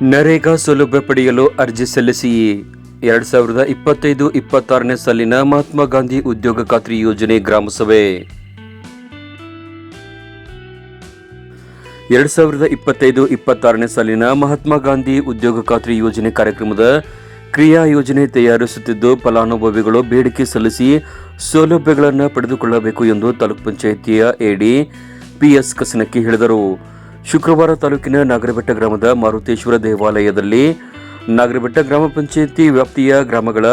ನರೇಗಾ ಸೌಲಭ್ಯ ಪಡೆಯಲು ಅರ್ಜಿ ಸಲ್ಲಿಸಿ. ಎರಡ್ ಸಾವಿರದ ಇಪ್ಪತ್ತೈದು ಇಪ್ಪತ್ತಾರನೇ ಸಾಲಿನ ಮಹಾತ್ಮ ಗಾಂಧಿ ಉದ್ಯೋಗ ಖಾತ್ರಿ ಯೋಜನೆ ಗ್ರಾಮಸಭೆ ಎರಡ್ ಸಾವಿರದ ಇಪ್ಪತ್ತೈದು ಇಪ್ಪತ್ತಾರನೇ ಸಾಲಿನ ಮಹಾತ್ಮ ಗಾಂಧಿ ಉದ್ಯೋಗ ಖಾತ್ರಿ ಯೋಜನೆ ಕಾರ್ಯಕ್ರಮದ ಕ್ರಿಯಾ ಯೋಜನೆ ತಯಾರಿಸುತ್ತಿದ್ದು, ಫಲಾನುಭವಿಗಳು ಬೇಡಿಕೆ ಸಲ್ಲಿಸಿ ಸೌಲಭ್ಯಗಳನ್ನು ಪಡೆದುಕೊಳ್ಳಬೇಕು ಎಂದು ತಾಲೂಕ್ ಪಂಚಾಯಿತಿಯ ಎಡಿ ಪಿಎಸ್ ಕಸನಕ್ಕಿ ಹೇಳಿದರು. ಶುಕ್ರವಾರ ತಾಲೂಕಿನ ನಾಗರಬೆಟ್ಟ ಗ್ರಾಮದ ಮಾರುತೇಶ್ವರ ದೇವಾಲಯದಲ್ಲಿ ನಾಗರಬೆಟ್ಟ ಗ್ರಾಮ ಪಂಚಾಯಿತಿ ವ್ಯಾಪ್ತಿಯ ಗ್ರಾಮಗಳ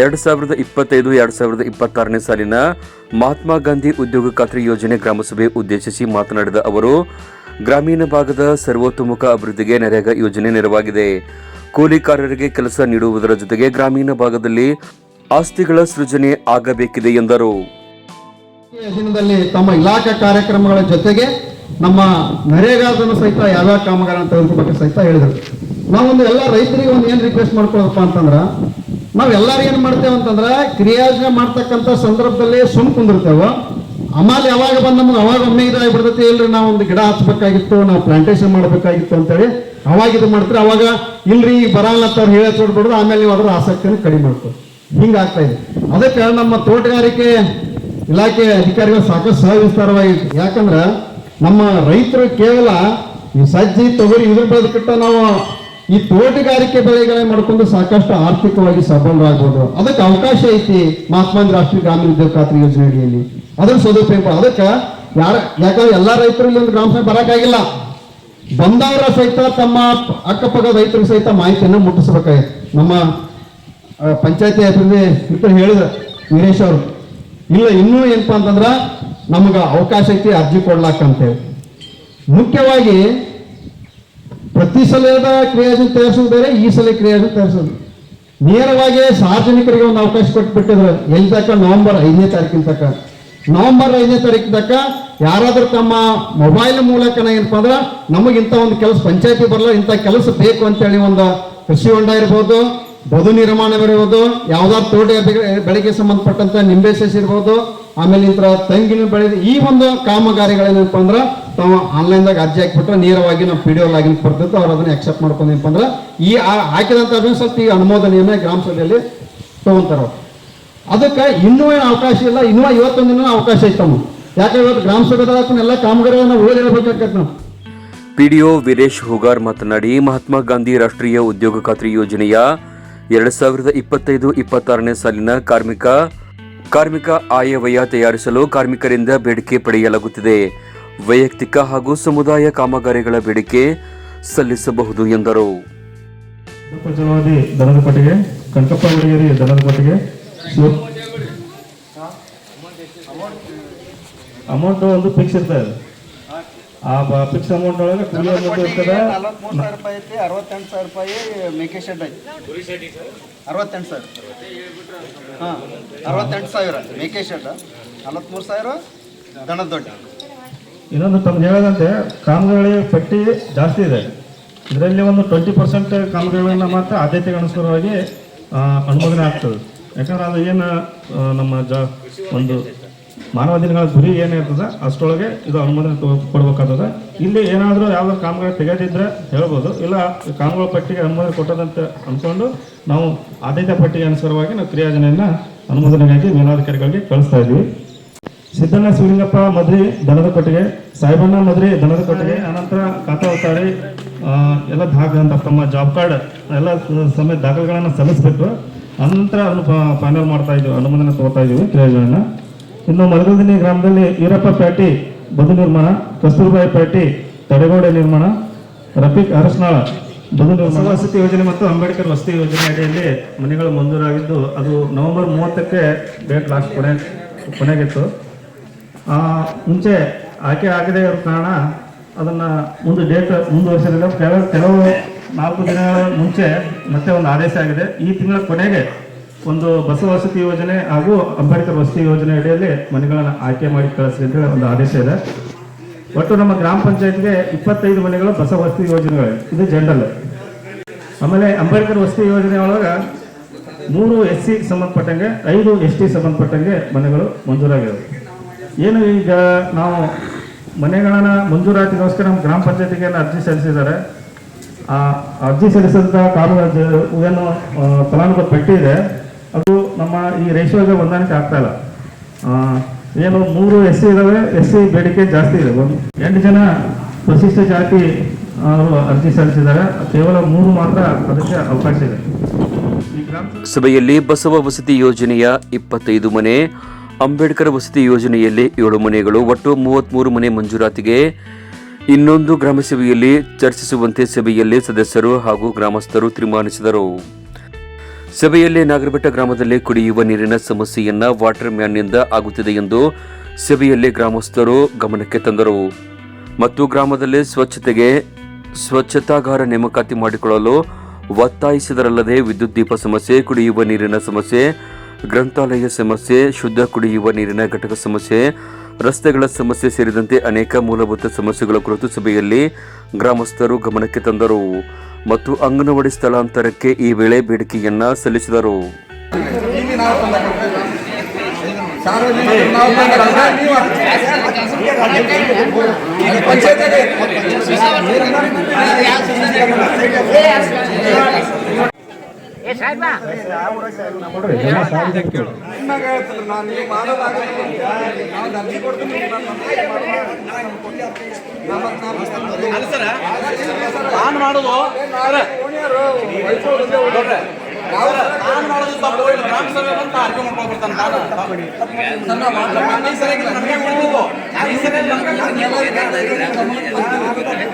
ಎರಡು ಸಾವಿರದ ಇಪ್ಪತ್ತೈದು, ಎರಡು ಸಾವಿರದ ಇಪ್ಪತ್ತಾರನೇ ಸಾಲಿನ ಮಹಾತ್ಮ ಗಾಂಧಿ ಉದ್ಯೋಗ ಖಾತ್ರಿ ಯೋಜನೆ ಗ್ರಾಮಸಭೆ ಉದ್ದೇಶಿಸಿ ಮಾತನಾಡಿದ ಅವರು, ಗ್ರಾಮೀಣ ಭಾಗದ ಸರ್ವತೋಮುಖ ಅಭಿವೃದ್ಧಿಗೆ ನರೇಗಾ ಯೋಜನೆ ನೆರವಾಗಿದೆ. ಕೂಲಿಕಾರರಿಗೆ ಕೆಲಸ ನೀಡುವುದರ ಜೊತೆಗೆ ಗ್ರಾಮೀಣ ಭಾಗದಲ್ಲಿ ಆಸ್ತಿಗಳ ಸೃಜನೆ ಆಗಬೇಕಿದೆ ಎಂದರು. ತಮ್ಮ ಇಲಾಖಾ ಕಾರ್ಯಕ್ರಮಗಳ ಜೊತೆಗೆ ನಮ್ಮ ನರೇಗಾದನ್ನು ಸಹಿತ ಯಾವ್ಯಾವ ಅಂತ ತೆಗೆದುಕೋಬೇಕು ಸಹಿತ ಹೇಳಿದರು. ನಾವೊಂದು ಎಲ್ಲ ರೈತರಿಗೆ ಒಂದು ಏನು ರಿಕ್ವೆಸ್ಟ್ ಮಾಡ್ಕೊಳ್ಳೋದಪ್ಪ ಅಂತಂದ್ರ, ನಾವು ಎಲ್ಲರೂ ಏನು ಮಾಡ್ತೇವೆ ಅಂತಂದ್ರೆ, ಕ್ರಿಯಾಯೋಜನೆ ಮಾಡ್ತಕ್ಕಂಥ ಸಂದರ್ಭದಲ್ಲಿ ಸುಮ್ ಕುಂದಿರ್ತೇವೆ. ಆಮೇಲೆ ಯಾವಾಗ ಬಂದು ನಮ್ಗೆ ಅವಾಗ ಒಮ್ಮೆ ಇದಾಗ್ಬಿಡ್ತೈತಿ, ಇಲ್ರಿ ನಾವು ಒಂದು ಗಿಡ ಹಚ್ಬೇಕಾಗಿತ್ತು, ನಾವು ಪ್ಲಾಂಟೇಶನ್ ಮಾಡಬೇಕಾಗಿತ್ತು ಅಂತೇಳಿ ಅವಾಗ ಇದು ಮಾಡ್ತಾರೆ, ಅವಾಗ ಇಲ್ರಿ ಬರಲ್ಲ ಅಂತ ಅವ್ರು ಹೇಳಿ ಬಿಡೋದು, ಆಮೇಲೆ ನೀವು ಅದರ ಆಸಕ್ತಿಯನ್ನು ಕಡಿಮೆ ಮಾಡ್ತೀವಿ ಹಿಂಗಾಗ್ತಾ ಇದೆ. ಅದಕ್ಕೆ ನಮ್ಮ ತೋಟಗಾರಿಕೆ ಇಲಾಖೆ ಅಧಿಕಾರಿಗಳು ಸಾಕಷ್ಟು ವಿಸ್ತಾರವಾಗಿತ್ತು ಯಾಕಂದ್ರೆ ನಮ್ಮ ರೈತರು ಕೇವಲ ಈ ಸಜ್ಜಿ, ತೊಗರಿ ಇದ್ರ ಬೆಳೆದಕ್ಕಿಂತ ನಾವು ಈ ತೋಟಗಾರಿಕೆ ಬೆಳೆಗಳೇ ಮಾಡಿಕೊಂಡು ಸಾಕಷ್ಟು ಆರ್ಥಿಕವಾಗಿ ಸಬಲರಾಗ್ಬೋದು. ಅದಕ್ಕೆ ಅವಕಾಶ ಐತಿ ಮಹಾತ್ಮ ಗಾಂಧಿ ರಾಷ್ಟ್ರೀಯ ಗ್ರಾಮೀಣ ಉದ್ಯೋಗ ಖಾತ್ರಿ ಯೋಜನೆ ಅಡಿಯಲ್ಲಿ. ಅದನ್ನು ಸದುಪಯೋಗ ಅದಕ್ಕೆ ಯಾರ, ಯಾಕಂದ್ರೆ ಎಲ್ಲ ರೈತರು ಇಲ್ಲಿ ಒಂದು ಗ್ರಾಮ ಸಭೆ ಬರೋಕ್ಕಾಗಿಲ್ಲ. ಬಂದವರ ಸಹಿತ ತಮ್ಮ ಅಕ್ಕಪಕ್ಕದ ರೈತರು ಸಹಿತ ಮಾಹಿತಿಯನ್ನು ಮುಟ್ಟಿಸ್ಬೇಕಾಗಿತ್ತು ನಮ್ಮ ಪಂಚಾಯತಿ ಅಭಿವೃದ್ಧಿ ಹೇಳಿದ್ರು ವೀರೇಶ್ ಅವರು, ಇಲ್ಲ, ಇನ್ನೂ ಏನಪ್ಪಾ ಅಂತಂದ್ರ ನಮಗ ಅವಕಾಶ ಐತಿ ಅರ್ಜಿ ಕೊಡ್ಲಾಕ ಅಂತೇಳಿ ಮುಖ್ಯವಾಗಿ ಪ್ರತಿ ಸಲದ ಕ್ರಿಯಾಜನ್ ತಯಾರಿಸೋದು ಬೇರೆ, ಈ ಸಲ ಕ್ರಿಯಾಜನ್ ತಯಾರಿಸೋದು ನೇರವಾಗಿ ಸಾರ್ವಜನಿಕರಿಗೆ ಒಂದು ಅವಕಾಶ ಕೊಟ್ಬಿಟ್ಟಿದ್ರು. ಎಲ್ಲಿ ತಕ್ಕ ನವೆಂಬರ್ ಐದನೇ ತಾರೀಕಿನ ತಕ್ಕ ನವೆಂಬರ್ ಐದನೇ ತಾರೀಕಿನ ತನಕ ಯಾರಾದ್ರೂ ತಮ್ಮ ಮೊಬೈಲ್ ಮೂಲಕ ಏನಪ್ಪ ಅಂದ್ರೆ ನಮಗೆ ಇಂಥ ಒಂದು ಕೆಲಸ ಪಂಚಾಯತಿ ಬರಲ್ಲ ಇಂಥ ಕೆಲಸ ಬೇಕು ಅಂತೇಳಿ ಒಂದು ಕೃಷಿ ಹೊಂಡ ಇರ್ಬೋದು, ಬದು ನಿರ್ಮಾಣ ಇರ್ಬೋದು, ಯಾವ್ದಾದ್ರು ತೋಟ ಬೆಳೆ- ಬೆಳೆಗೆ ಸಂಬಂಧಪಟ್ಟಂತ ನಿಂಬೆ ಸಸಿ ಇರ್ಬೋದು ಆಮೇಲೆ ಇಂಥ ತೆಂಗಿನ ಬೆಳೆ ಈ ಒಂದು ಕಾಮಗಾರಿಗಳೇನಪ್ಪ ಅಂದ್ರೆ ತಾವು ಆನ್ಲೈನ್ದಾಗ ಅರ್ಜಿ ಹಾಕಿಬಿಟ್ರೆ ನೇರವಾಗಿ ನಾವು ಪಿ ಡಿ ಓ ಲಾಗಿನ್ ಕೊಡ್ತಿತ್ತು, ಅವ್ರು ಅದನ್ನ ಅಕ್ಸೆಪ್ಟ್ ಮಾಡ್ಕೊಂಡೇನಪ್ಪ ಅಂದ್ರೆ ಈ ಅದನ್ನ ಸ್ವಲ್ಪ ಈ ಅನುಮೋದನೆಯನ್ನ ಗ್ರಾಮ ಸಭೆಯಲ್ಲಿ ತಗೊಂತಾರ ಅದಕ್ಕೆ ಇನ್ನೂ ಏನು ಅವಕಾಶ ಇಲ್ಲ, ಇನ್ನೂ ಇವತ್ತೊಂದು ದಿನ ಅವಕಾಶ ಐತೆ ನಾವು ಯಾಕಂದ್ರೆ ಇವತ್ತು ಗ್ರಾಮ ಸಭೆದಾಗ ಎಲ್ಲ ಕಾಮಗಾರಿಗಳನ್ನ ಓದಿ ಹೇಳ್ಬೇಕಾಗತ್ತೆ ನಾವು. ಪಿಡಿಒ ವೀರೇಶ್ ಹುಗಾರ್ ಮಾತನಾಡಿ, ಮಹಾತ್ಮ ಗಾಂಧಿ ರಾಷ್ಟ್ರೀಯ ಉದ್ಯೋಗ ಖಾತ್ರಿ ಯೋಜನೆಯ ಎರಡ್ ಸಾವಿರದ ಇಪ್ಪತ್ತೈದು, ಇಪ್ಪತ್ತಾರನೇ ಸಾಲಿನ ಕಾರ್ಮಿಕ ಕಾರ್ಮಿಕ ಆಯವ್ಯಯ ತಯಾರಿಸಲು ಕಾರ್ಮಿಕರಿಂದ ಬೇಡಿಕೆ ಪಡೆಯಲಾಗುತ್ತಿದೆ. ವೈಯಕ್ತಿಕ ಹಾಗೂ ಸಮುದಾಯ ಕಾಮಗಾರಿಗಳ ಬೇಡಿಕೆ ಸಲ್ಲಿಸಬಹುದು ಎಂದರು. ದನದ ಕೊಟ್ಟಿಗೆ ಕನಕಪ್ಪ ಹುಡುಗೇರಿ ದನದ ಕೊಟ್ಟಿಗೆ ಅಮೌಂಟ್ ಒಂದು ಫಿಕ್ಸ್ ಇರ್ತದೆ ಆ ಫಿಕ್ಸ್ ಅಮೌಂಟ್ ಒಳಗೆ ಕೂಲಿ ಅಮೌಂಟ್ ಇರ್ತದೆ. ನಲವತ್ಮೂರು ಸಾವಿರ ರೂಪಾಯಿ ಐತಿ ಅರವತ್ತೆಂಟು ಸಾವಿರ ರೂಪಾಯಿ ಮೇಕೆ ಶೆಡ್ ಐತಿ. ಅರವತ್ತೆಂಟು ಸಾವಿರ. ಹಾಂ ಅರವತ್ತೆಂಟು ಸಾವಿರ ಮೇಕೆ ಶೆಡ್ ಸಾವಿರ ದನದ ದೊಡ್ಡ. ಇನ್ನೊಂದು ತಮ್ಗೆ ಹೇಳದಂತೆ ಕಾಮಗಾರಿ ಪಟ್ಟಿ ಜಾಸ್ತಿ ಇದೆ. ಇದರಲ್ಲಿ ಒಂದು ಟ್ವೆಂಟಿ ಪರ್ಸೆಂಟ್ ಕಾಮಗಾರಿಗಳನ್ನ ಮಾತ್ರ ಆದ್ಯತೆಗೆ ಅನುಸಾರವಾಗಿ ಆ, ಅನುಮೋದನೆ ಆಗ್ತದೆ. ಯಾಕಂದ್ರೆ ಅದು ಏನು ನಮ್ಮ ಜ ಒಂದು ಮಾನವ ದಿನಗಳ ಗುರಿ ಏನಿರ್ತದೆ ಅಷ್ಟೊಳಗೆ ಇದು ಅನುಮೋದನೆ ಕೊಡಬೇಕಾಗ್ತದೆ. ಇಲ್ಲಿ ಏನಾದರೂ ಯಾವ್ದಾದ್ರು ಕಾಮಗಾರಿ ತೆಗೆದಿದ್ರೆ ಹೇಳ್ಬೋದು. ಇಲ್ಲ ಕಾಮಗಾರಿ ಪಟ್ಟಿಗೆ ಅನುಮೋದನೆ ಕೊಟ್ಟದಂತ ಅಂದ್ಕೊಂಡು ನಾವು ಆದ್ಯತೆ ಪಟ್ಟಿಗೆ ಅನುಸಾರವಾಗಿ ನಾವು ಕ್ರಿಯಾಜನೆಯನ್ನು ಅನುಮೋದನೆಗಾಗಿ ಮೇಲಾಧಿಕಾರಿಗಳಿಗೆ ಕಳಿಸ್ತಾ ಇದ್ದೀವಿ ಸಿದ್ದಣ್ಣ ಶಿವಲಿಂಗಪ್ಪ ಮದ್ರಿ ದನದ ಕೊಟ್ಟಿಗೆ ಸಾಯಿಬಣ್ಣ ಮದ್ರಿ ದನದ ಕೊಟ್ಟಿಗೆ ಅನಂತರ ಆ, ಎಲ್ಲ ದಾಖ ತಮ್ಮ ಜಾಬ್ ಕಾರ್ಡ್ ಎಲ್ಲ ಸಮೇತ ದಾಖಲೆಗಳನ್ನು ಸಲ್ಲಿಸ್ಬಿಟ್ಟು ಅನಂತರ ಅದನ್ನು ಫೈನಲ್ ಮಾಡ್ತಾ ಇದ್ದೀವಿ ಅನುಮೋದನೆ ತಗೋತಾ ಇದ್ದೀವಿ ಕ್ರಿಯಾಜನ ಇನ್ನು ಮರಗದಿನಿ ಗ್ರಾಮದಲ್ಲಿ ಈರಪ್ಪ ಪ್ಯಾಟಿ ಬದು ನಿರ್ಮಾಣ, ಕಸ್ತೂರ್ಬಾಯಿ ಪ್ಯಾಟಿ ತಡೆಗೋಡೆ ನಿರ್ಮಾಣ, ರಫೀಕ್ ನಿರ್ಮಾಣ. ವಸತಿ ಯೋಜನೆ ಮತ್ತು ಅಂಬೇಡ್ಕರ್ ವಸತಿ ಯೋಜನೆ ಅಡಿಯಲ್ಲಿ ಮನೆಗಳು ಮಂಜೂರಾಗಿದ್ದು, ಅದು ನವೆಂಬರ್ ಮೂವತ್ತಕ್ಕೆ ಡೇಟ್ ಲಾಸ್ಟ್ ಕೊನೆ, ಕೊನೆಗಿತ್ತು. ಮುಂಚೆ ಆಯ್ಕೆ ಆಗದೇ ಇರೋ ಕಾರಣ ಅದನ್ನು ಮುಂದೆ ಡೇಟ್ ಮುಂದುವರಿಸಿದ್ರೆ ಕೆಲವು ಕೆಲವು ನಾಲ್ಕು ದಿನಗಳ ಮುಂಚೆ ಮತ್ತೆ ಒಂದು ಆದೇಶ ಆಗಿದೆ. ಈ ತಿಂಗಳ ಕೊನೆಗೆ ಒಂದು ಬಸ ವಸತಿ ಯೋಜನೆ ಹಾಗೂ ಅಂಬೇಡ್ಕರ್ ವಸತಿ ಯೋಜನೆ ಅಡಿಯಲ್ಲಿ ಮನೆಗಳನ್ನು ಆಯ್ಕೆ ಮಾಡಿ ಕಳಿಸಿ ಅಂತ ಒಂದು ಆದೇಶ ಇದೆ. ಒಟ್ಟು ನಮ್ಮ ಗ್ರಾಮ ಪಂಚಾಯತ್ಗೆ ಇಪ್ಪತ್ತೈದು ಮನೆಗಳು ಬಸ ವಸತಿ ಯೋಜನೆಗಳು ಇದು ಜನರಲ್ ಆಮೇಲೆ ಅಂಬೇಡ್ಕರ್ ವಸತಿ ಯೋಜನೆ ಒಳಗೆ ಮೂರು ಎಸ್ ಸಿ ಸಂಬಂಧಪಟ್ಟಂಗೆ, ಐದು ಎಸ್ ಟಿ ಸಂಬಂಧಪಟ್ಟಂಗೆ ಮನೆಗಳು ಮಂಜೂರಾಗಿವೆ. ಏನು ಈಗ ನಾವು ಮನೆಗಳನ್ನ ಮಂಜೂರಾತಿಗೋಸ್ಕರ ನಮ್ಮ ಗ್ರಾಮ ಪಂಚಾಯತಿಗೆ ಅರ್ಜಿ ಸಲ್ಲಿಸಿದ್ದಾರೆ? ಆ ಅರ್ಜಿ ಸಲ್ಲಿಸಿದಂಥ ಕಾನೂನು ಏನು ಫಲಾನುಭವಿ ಪಟ್ಟಿ ಇದೆ ಅದು ನಮ್ಮ ಈ ರೇಷಿಯೋಗೆ ಹೊಂದಾಣಿಕೆ ಆಗ್ತಾ ಇಲ್ಲ. ಏನು ಮೂರು ಎಸ್ ಸಿ ಇದಾವೆ, ಎಸ್ ಸಿ ಬೇಡಿಕೆ ಜಾಸ್ತಿ ಇದೆ. ಒಂದು ಎಂಟು ಜನ ಪ್ರಶಿಷ್ಟ ಜಾತಿ ಅರ್ಜಿ ಸಲ್ಲಿಸಿದ್ದಾರೆ. ಕೇವಲ ಮೂರು ಮಾತ್ರ ಅದಕ್ಕೆ ಅವಕಾಶ ಇದೆ. ಸಭೆಯಲ್ಲಿ ಬಸವ ವಸತಿ ಯೋಜನೆಯ ಇಪ್ಪತ್ತೈದು ಮನೆ, ಅಂಬೇಡ್ಕರ್ ವಸತಿ ಯೋಜನೆಯಲ್ಲಿ ಏಳು ಮನೆಗಳು, ಒಟ್ಟು ಮೂವತ್ಮೂರು ಮನೆ ಮಂಜೂರಾತಿಗೆ. ಇನ್ನೊಂದು ಗ್ರಾಮ ಸಭೆಯಲ್ಲಿ ಚರ್ಚಿಸುವಂತೆ ಸಭೆಯಲ್ಲಿ ಸದಸ್ಯರು ಹಾಗೂ ಗ್ರಾಮಸ್ಥರು ತೀರ್ಮಾನಿಸಿದರು. ಸಭೆಯಲ್ಲಿ ನಾಗರಬೆಟ್ಟ ಗ್ರಾಮದಲ್ಲಿ ಕುಡಿಯುವ ನೀರಿನ ಸಮಸ್ಯೆಯನ್ನ ವಾಟರ್ ಮ್ಯಾನ್ನಿಂದ ಆಗುತ್ತಿದೆ ಎಂದು ಸಭೆಯಲ್ಲಿ ಗ್ರಾಮಸ್ಥರು ಗಮನಕ್ಕೆ ತಂದರು. ಮತ್ತು ಗ್ರಾಮದಲ್ಲಿ ಸ್ವಚ್ಛತೆಗೆ ಸ್ವಚ್ಛತಾಗಾರ ನೇಮಕಾತಿ ಮಾಡಿಕೊಳ್ಳಲು ಒತ್ತಾಯಿಸಿದರಲ್ಲದೆ ವಿದ್ಯುತ್ ದೀಪ ಸಮಸ್ಯೆ, ಕುಡಿಯುವ ನೀರಿನ ಸಮಸ್ಯೆ, ಗ್ರಂಥಾಲಯ ಸಮಸ್ಯೆ, ಶುದ್ಧ ಕುಡಿಯುವ ನೀರಿನ ಘಟಕ ಸಮಸ್ಯೆ, ರಸ್ತೆಗಳ ಸಮಸ್ಯೆ ಸೇರಿದಂತೆ ಅನೇಕ ಮೂಲಭೂತ ಸಮಸ್ಯೆಗಳ ಕುರಿತು ಸಭೆಯಲ್ಲಿ ಗ್ರಾಮಸ್ಥರು ಗಮನಕ್ಕೆ ತಂದರು. ಮತ್ತು ಅಂಗನವಾಡಿ ಸ್ಥಳಾಂತರಕ್ಕೆ ಈ ವೇಳೆ ಬೇಡಿಕೆಯನ್ನ ಸಲ್ಲಿಸಿದರು. ನಾನು ಮಾಡೋದು ಸರ್. ನಾನು ಮಾಡೋದು ತಪ್ಪು ಇಲ್ಲ ಗ್ರಾಮ ಸಭೆ ಅಂತ ಅರ್ಕೆ ಮಾಡ್ಕೊಂಡು ಬರ್ತಾನೆ ನಾನು ನನ್ನ ಮಾತ್ರ ಈ ಸರಿ ನನಗೆ ಉಳಿದಿದ್ದು ಈ ಸರಿ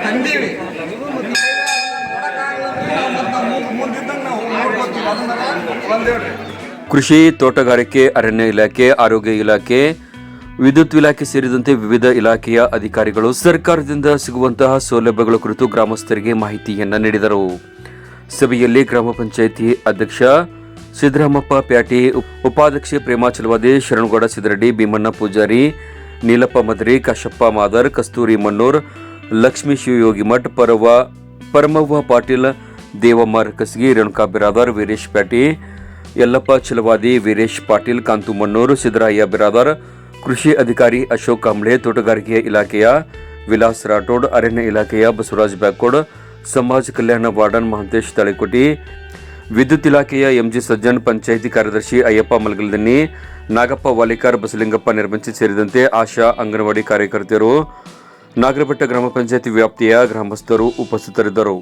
ತಂದೀವಿ. ಕೃಷಿ ತೋಟಗಾರಿಕೆ, ಅರಣ್ಯ ಇಲಾಖೆ, ಆರೋಗ್ಯ ಇಲಾಖೆ, ವಿದ್ಯುತ್ ಇಲಾಖೆ ಸೇರಿದಂತೆ ವಿವಿಧ ಇಲಾಖೆಯ ಅಧಿಕಾರಿಗಳು ಸರ್ಕಾರದಿಂದ ಸಿಗುವಂತಹ ಸೌಲಭ್ಯಗಳ ಕುರಿತು ಗ್ರಾಮಸ್ಥರಿಗೆ ಮಾಹಿತಿಯನ್ನು ನೀಡಿದರು. ಸಭೆಯಲ್ಲಿ ಗ್ರಾಮ ಪಂಚಾಯಿತಿ ಅಧ್ಯಕ್ಷ ಸಿದ್ದರಾಮಪ್ಪ ಪ್ಯಾಟಿ ಉಪಾಧ್ಯಕ್ಷ ಪ್ರೇಮಾಚಲವಾದಿ ಶರಣಗೌಡ ಸಿದ್ದರೆಡ್ಡಿ, ಭೀಮಣ್ಣ ಪೂಜಾರಿ, ನೀಲಪ್ಪ ಮದರಿ ಕಶಪ್ಪ ಮಾದರ್, ಕಸ್ತೂರಿ ಮಣ್ಣೂರ್, ಲಕ್ಷ್ಮೀ ಶಿವಯೋಗಿ ಮಠ್ ಪರವ ಪರಮವ್ವ ಪಾಟೀಲ್ ದೇವಮ್ಮ ಕಸಗಿ ರೇಣುಕಾ ಬಿರಾದಾರ್ ವೀರೇಶ್ ಪ್ಯಾಟಿ, ಯಲ್ಲಪ್ಪ ಚಲವಾದಿ ವೀರೇಶ್ ಪಾಟೀಲ್, ಕಾಂತು ಮಣ್ಣೂರು ಸಿದ್ದರಾಯ್ಯ ಬಿರಾದಾರ್, ಕೃಷಿ ಅಧಿಕಾರಿ ಅಶೋಕ್ ಕಾಂಬ್ಳೆ ತೋಟಗಾರಿಕೆ ಇಲಾಖೆಯ ವಿಲಾಸ್ ರಾಠೋಡ್, ಅರಣ್ಯ ಇಲಾಖೆಯ ಬಸವರಾಜ್ ಬ್ಯಾಕೋಡ್ ಸಮಾಜ ಕಲ್ಯಾಣ ವಾರ್ಡನ್ ಮಹಂತೇಶ್ ತಳಿಕೋಟಿ, ವಿದ್ಯುತ್ ಇಲಾಖೆಯ ಎಂಜಿ ಸಜ್ಜನ್, ಪಂಚಾಯಿತಿ ಕಾರ್ಯದರ್ಶಿ ಅಯ್ಯಪ್ಪ ಮಲಗಲ್ದನ್ನಿ, ನಾಗಪ್ಪ ವಾಲಿಕಾರ್, ಬಸಲಿಂಗಪ್ಪ ನಿರ್ಮಿಸಿ ಸೇರಿದಂತೆ ಆಶಾ ಅಂಗನವಾಡಿ ಕಾರ್ಯಕರ್ತೆಯರು, ನಾಗರಬೆಟ್ಟ ಗ್ರಾಮ ಪಂಚಾಯಿತಿ ವ್ಯಾಪ್ತಿಯ ಗ್ರಾಮಸ್ಥರು ಉಪಸ್ಥಿತರಿದ್ದರು.